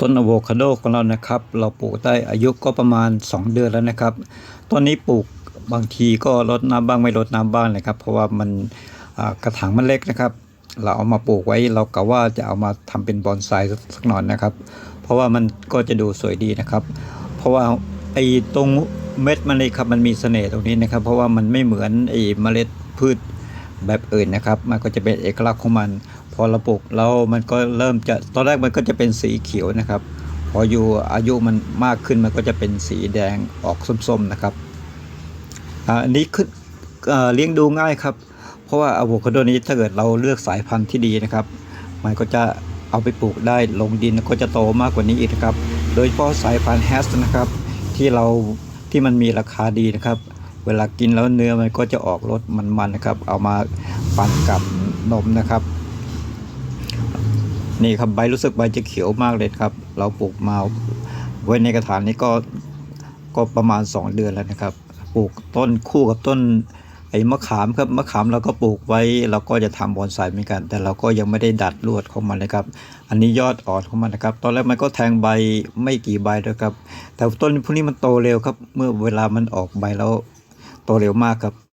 ต้นอะโวคาโดของเรานะครับ เราปลูกได้อายุก็ประมาณ 2 เดือนแล้วนะครับต้นนี้ปลูกบางทีก็รดน้ำบ้างไม่รดน้ำบ้างเลยครับ เพราะว่ามันกระถางมันเล็กนะครับ เราเอามาปลูกไว้เรากะว่าจะเอามาทำเป็นบอนไซสักหน่อยนะครับ เพราะว่ามันก็จะดูสวยดีนะครับ เพราะว่าไอ้ตรงเม็ดมันเลยครับมันมีเสน่ห์ตรงนี้นะครับ เพราะว่ามันไม่เหมือนไอ้เมล็ดพืช แบบอื่นนะครับ มันก็จะเป็นเอกลักษณ์ของมัน พอเราปลูกแล้วมันก็เริ่มจะตอนแรกมันก็จะเป็นสีเขียวนะครับ พออยู่อายุมันมากขึ้นมันก็จะเป็นสีแดงออกส้มๆนะครับอันนี้ขึ้นเอ่อเลี้ยงดูง่ายครับ เพราะว่าอะโวคาโดนี้ถ้าเกิดเราเลือกสายพันธุ์ที่ดีนะครับ มันก็จะเอาไปปลูกได้ลงดินก็จะโตมากกว่านี้อีกนะครับ โดยเฉพาะสายพันธุ์แฮสนะครับ ที่เราที่มันมีราคาดีนะครับ เวลากินแล้วเนื้อมันก็จะออกรสมันๆนะครับ เอามาปั่นกับนมนะครับ นี่ครับใบรู้สึกใบจะเขียวมากเลยครับ เราปลูกมาไว้ในกระถางนี้ก็ก็ประมาณ 2 เดือนแล้วนะครับ ปลูกต้นคู่กับต้นไอ้มะขามครับมะขามเราก็ปลูกไว้เราก็จะทำบอนไซเหมือนกัน แต่เราก็ยังไม่ได้ดัดลวดของมันนะครับ อันนี้ยอดอ่อนของมันนะครับ ตอนแรกมันก็แทงใบไม่กี่ใบด้วยครับ แต่ต้นพวกนี้มันโตเร็วครับ เมื่อเวลามันออกใบแล้ว โตเร็วมากครับ